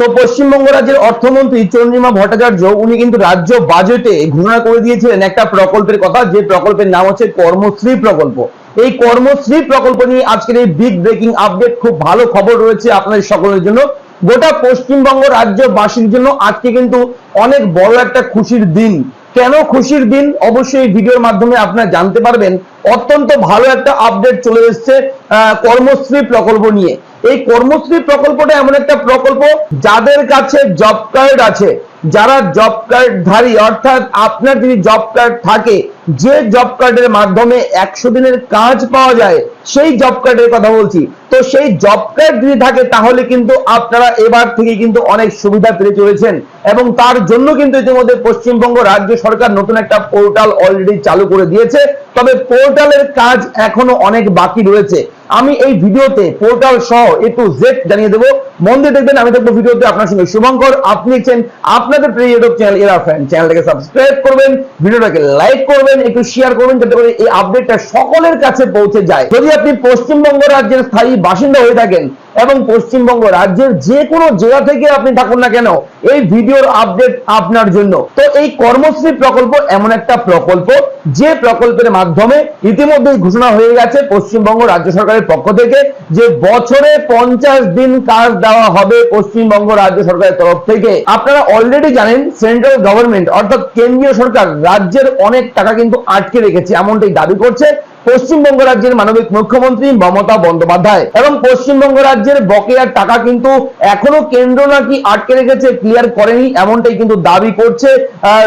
তো পশ্চিমবঙ্গ রাজ্যের অর্থমন্ত্রী চন্দ্রিমা ভট্টাচার্য, উনি কিন্তু রাজ্য বাজেটে ঘোষণা করে দিয়েছিলেন একটা প্রকল্পের কথা, যে প্রকল্পের নাম হচ্ছে কর্মশ্রী প্রকল্প। এই কর্মশ্রী প্রকল্প নিয়ে আজকের এই বিগ ব্রেকিং আপডেট খুব ভালো খবর রয়েছে আপনাদের সকলের জন্য। গোটা পশ্চিমবঙ্গ রাজ্যবাসীর জন্য আজকে কিন্তু অনেক বড় একটা খুশির দিন। কেন খুশির দিন? অবশ্যই ভিডিওর মাধ্যমে আপনারা জানতে পারবেন। অত্যন্ত ভালো একটা আপডেট চলে এসেছে। কর্মশ্রী প্রকল্প নিয়ে। এই কর্মশ্রী প্রকল্পটা এমন একটা প্রকল্প যাদের কাছে জব কার্ড আছে। যারা জব কার্ড ধারী, অর্থাৎ আপনার যদি জব কার্ড থাকে, যে জব কার্ডের মাধ্যমে একশো দিনের কাজ পাওয়া যায়, সেই জব কার্ডের কথা বলছি। তো সেই জব কার্ড যদি থাকে, তাহলে কিন্তু আপনারা এবার থেকে কিন্তু অনেক সুবিধা পেতে চলেছেন। এবং তার জন্য কিন্তু ইতিমধ্যে পশ্চিমবঙ্গ রাজ্য সরকার নতুন একটা পোর্টাল অলরেডি চালু করে দিয়েছে। তবে পোর্টালের কাজ এখনও অনেক বাকি রয়েছে। আমি এই ভিডিওতে পোর্টাল সহ এ টু জেড জানিয়ে দেবো। মন দিয়ে দেখবেন, আমি দেখব ভিডিওতে আপনার সঙ্গে শুভঙ্কর। আপনি দেখছেন আপনাদের প্রিয় ইউটিউব চ্যানেল এরা ফ্রেন্ড চ্যানেলটাকে সাবস্ক্রাইব করবেন, ভিডিওটাকে লাইক করবেন, একটু শেয়ার করবেন, যাতে করে এই আপডেটটা সকলের কাছে পৌঁছে যায়। যদি আপনি পশ্চিমবঙ্গ রাজ্যের স্থায়ী বাসিন্দা হয়ে থাকেন এবং পশ্চিমবঙ্গ রাজ্যের যে কোনো জেলা থেকে আপনি থাকুন না কেন, এই ভিডিওর আপডেট আপনার জন্য। তো এই কর্মশ্রী প্রকল্প এমন একটা প্রকল্প, যে প্রকল্পের মাধ্যমে ইতিমধ্যেই ঘোষণা হয়ে গেছে পশ্চিমবঙ্গ রাজ্য সরকারের পক্ষ থেকে যে বছরে পঞ্চাশ দিন কাজ দেওয়া হবে পশ্চিমবঙ্গ রাজ্য সরকারের তরফ থেকে। আপনারা অলরেডি জানেন সেন্ট্রাল গভর্নমেন্ট অর্থাৎ কেন্দ্রীয় সরকার রাজ্যের অনেক টাকা কিন্তু আটকে রেখেছে, এমনটাই দাবি করছে। পশ্চিমবঙ্গ রাজ্যের মানবিক মুখ্যমন্ত্রী মমতা বন্দ্যোপাধ্যায়। এবং পশ্চিমবঙ্গ রাজ্যের বকেয়ার টাকা কিন্তু এখনও কেন্দ্র নাকি আটকে রেখেছে ক্লিয়ার করেনি, এমনটাই কিন্তু দাবি করছে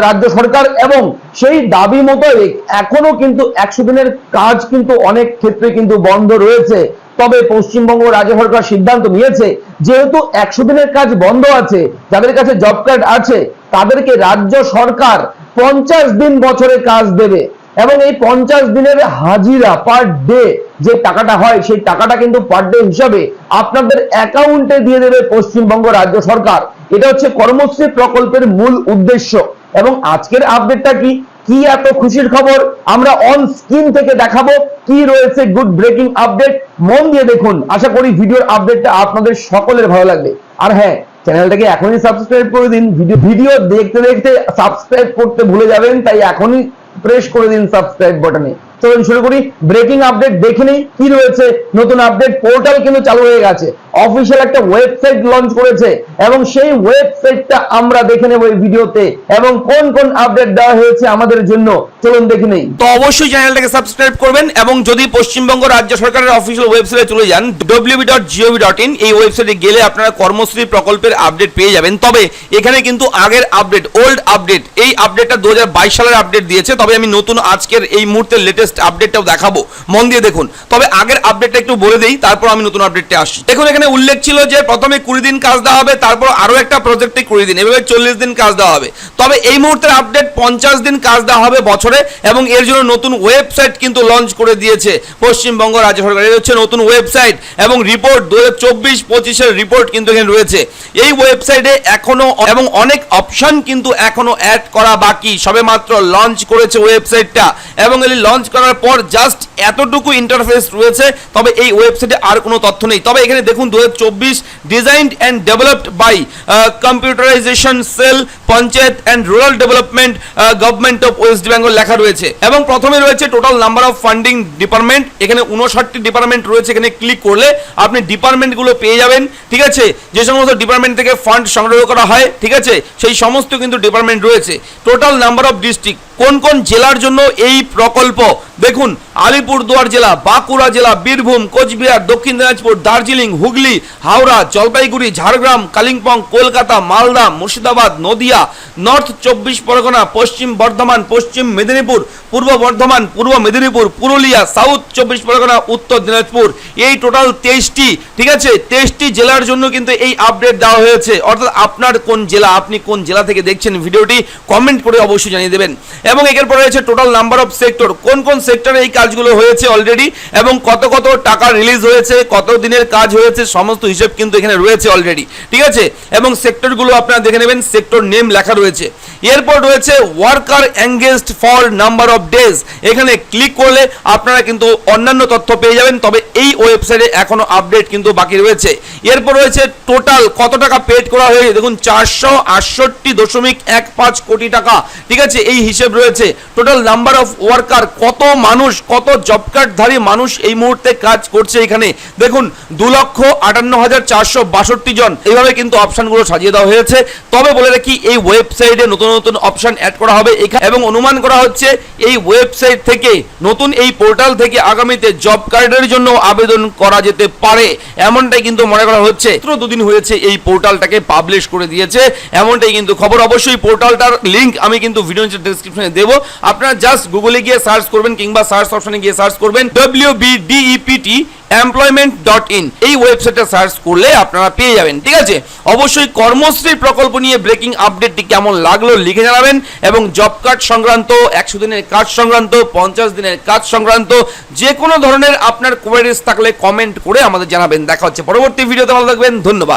রাজ্য সরকার। এবং সেই দাবি মোতাবেক এখনও কিন্তু একশো দিনের কাজ কিন্তু অনেক ক্ষেত্রে কিন্তু বন্ধ রয়েছে। তবে পশ্চিমবঙ্গ রাজ্য সরকার সিদ্ধান্ত নিয়েছে, যেহেতু একশো দিনের কাজ বন্ধ আছে, যাদের কাছে জব কার্ড আছে, তাদেরকে রাজ্য সরকার পঞ্চাশ দিন বছরে কাজ দেবে। এবং এই পঞ্চাশ দিনের হাজিরা পার ডে যে টাকাটা হয়, সেই টাকাটা কিন্তু পার ডে হিসাবে আপনাদের অ্যাকাউন্টে দিয়ে দেবে পশ্চিমবঙ্গ রাজ্য সরকার। এটা হচ্ছে কর্মশ্রী প্রকল্পের মূল উদ্দেশ্য। এবং আজকের আপডেটটা কি? কি এত খুশির খবর? আমরা অন স্ক্রিন থেকে দেখাবো কি রয়েছে গুড ব্রেকিং আপডেট মন দিয়ে দেখুন। আশা করি ভিডিওর আপডেটটা আপনাদের সকলের ভালো লাগবে। আর হ্যাঁ চ্যানেলটাকে এখনই সাবস্ক্রাইব করে দিন। ভিডিও দেখতে দেখতে সাবস্ক্রাইব করতে ভুলে যাবেন, তাই এখনই প্রেস করে দিন সাবস্ক্রাইব বাটনে চলুন শুরু করি। ব্রেকিং আপডেট দেখে নিই কি রয়েছে, নতুন আপডেট পোর্টাল কিন্তু চালু হয়ে গেছে। অফিসিয়াল একটা ওয়েবসাইট লঞ্চ করেছে এবং সেই ওয়েবসাইটটা আমরা দেখে নেব এই ভিডিওতে। এবং কোন কোন আপডেট দেওয়া হয়েছে আমাদের জন্য, চলুন দেখে নেই। তো অবশ্যই চ্যানেলটাকে সাবস্ক্রাইব করবেন এবং যদি পশ্চিমবঙ্গ রাজ্য সরকারের অফিসিয়াল ওয়েবসাইটে চলে যান, www.gov.in এই ওয়েবসাইটে গেলে আপনারা কর্মশ্রী প্রকল্পের আপডেট পেয়ে যাবেন। তবে এখানে কিন্তু আগের আপডেট ওল্ড আপডেট এই আপডেটটা দু হাজার বাইশ সালের আপডেট দিয়েছে। তবে আমি নতুন আজকের এই মুহূর্তের লেটেস্ট আপডেটটাও দেখাবো। মন দিয়ে দেখুন। তবে আগের আপডেটটা একটু বলে দেই, তারপর আমি নতুন আপডেটে আসছি। দেখুন, এখানে উল্লেখ ছিল যে প্রথমে কুড়ি দিন কাজ দেওয়া হবে, তারপর আরও একটা প্রজেক্টে কুড়ি দিন, এভাবে চল্লিশ দিন কাজ দেওয়া হবে। তবে এই মুহূর্তের আপডেট পঞ্চাশ দিন কাজ দেওয়া হবে বছরে, এবং এর জন্য নতুন ওয়েবসাইট কিন্তু লঞ্চ করে দিয়েছে পশ্চিমবঙ্গ রাজ্য সরকার। এই হচ্ছে নতুন ওয়েবসাইট এবং রিপোর্ট দু হাজার চব্বিশ পঁচিশের রিপোর্ট কিন্তু এখানে রয়েছে। এই ওয়েবসাইটে এখনও এবং অনেক অপশন কিন্তু এখনও অ্যাড করা বাকি। সবে মাত্র লঞ্চ করেছে ওয়েবসাইটটা এবং এটি লঞ্চ করার পর জাস্ট এতটুকু ইন্টারফেস রয়েছে, তবে এই ওয়েবসাইটে আর কোনো তথ্য নেই। তবে এখানে দেখুন দু হাজার চব্বিশ designed and developed by computerization cell panchayat and rural development government of West Bengal লেখা রয়েছে। এবং প্রথমে রয়েছে total number of funding department এখানে উনষাটটি ডিপার্টমেন্ট রয়েছে, এখানে ক্লিক করলে আপনি ডিপার্টমেন্টগুলো পেয়ে যাবেন, ঠিক আছে? যে সমস্ত ডিপার্টমেন্ট থেকে ফান্ড সংগ্রহ করা হয়, ঠিক আছে? সেই সমস্ত কিন্তু ডিপার্টমেন্ট রয়েছে। টোটাল নাম্বার অফ ডিস্ট্রিক্ট কোন কোন জেলার জন্য এই প্রকল্প দেখুন, আলিপুরদুয়ার জেলা, বাঁকুড়া জেলা, বীরভূম, কোচবিহার, দক্ষিণ দিনাজপুর, দার্জিলিং, হুগলি, হাওড়া, জলপাইগুড়ি, ঝাড়গ্রাম, কালিম্পং, কলকাতা, মালদা, মুর্শিদাবাদ, নদিয়া, নর্থ চব্বিশ পরগনা, পশ্চিম বর্ধমান, পশ্চিম মেদিনীপুর, পূর্ব বর্ধমান, পূর্ব মেদিনীপুর, পুরুলিয়া, সাউথ চব্বিশ পরগনা, উত্তর দিনাজপুর। এই টোটাল তেইশটি, ঠিক আছে? তেইশটি জেলার জন্য কিন্তু এই আপডেট দেওয়া হয়েছে। অর্থাৎ আপনার কোন জেলা, আপনি কোন জেলা থেকে দেখছেন ভিডিওটি, কমেন্ট করে অবশ্যই জানিয়ে দেবেন। এবং একের পরে রয়েছে টোটাল নাম্বার অফ সেক্টর। কোন কোন সেক্টরে এই কাজগুলো হয়েছে অলরেডি এবং কত কত টাকা রিলিজ হয়েছে, কত দিনের কাজ হয়েছে, সমস্ত হিসেব কিন্তু এখানে রয়েছে অলরেডি ঠিক আছে? এবং সেক্টরগুলো আপনারা দেখে নেবেন, সেক্টর নেম লেখা রয়েছে। এরপর রয়েছে worker engaged for number of days এখানে ক্লিক করলে আপনারা কিন্তু অন্যান্য তথ্য পেয়ে যাবেন, তবে এই ওয়েবসাইটে এখনও আপডেট কিন্তু বাকি রয়েছে। এরপর রয়েছে টোটাল কত টাকা পেড করা হয়েছে? দেখুন, চারশো আটষট্টি দশমিক এক পাঁচ কোটি টাকা, ঠিক আছে? এই হিসেব রয়েছে। টোটাল নাম্বার অফ ওয়ার্কার কত মানুষ, কত জব মানুষ এই মুহূর্তে কাজ করছে এখানে। দেখুন, দু লক্ষ আটান্ন হাজার চারশো বাষট্টি জন। এইভাবে কিন্তু অপশনগুলো সাজিয়ে দেওয়া হয়েছে। তবে বলে রাখি, এই ওয়েবসাইটে নতুন নতুন অপশন অ্যাড করা হবে। এখা- এবং অনুমান করা হচ্ছে, এই ওয়েবসাইট থেকে, নতুন এই পোর্টাল থেকে আগামীতে জব কার্ডের জন্য আবেদন করা যেতে পারে। এমনটাই কিন্তু মনে করা হচ্ছে। মাত্র দুদিন হয়েছে এই পোর্টালটাকে পাবলিশ করে দিয়েছে। এমনটাই কিন্তু খবর। অবশ্যই পোর্টালটার লিংক আমি কিন্তু ভিডিও ডেসক্রিপশনে দেবো। আপনারা জাস্ট গুগলে গিয়ে সার্চ করবেন কিংবা সার্চ অপশনে গিয়ে সার্চ করবেন W B DEPT employment dot in এই ওয়েবসাইটটা সার্চ করলে আপনারা পেয়ে যাবেন, ঠিক আছে? অবশ্যই কর্মশ্রী প্রকল্প নিয়ে ব্রেকিং আপডেটটি কেমন লাগল লিখে জানাবেন এবং জব কার্ড সংক্রান্ত, একশো দিনের কাজ সংক্রান্ত, পঞ্চাশ দিনের কাজ সংক্রান্ত, যে কোনো ধরনের আপনার কোয়ারিজ থাকলে কমেন্ট করে আমাদের জানাবেন। দেখা হচ্ছে পরবর্তী ভিডিওতে ভালো থাকবেন, ধন্যবাদ।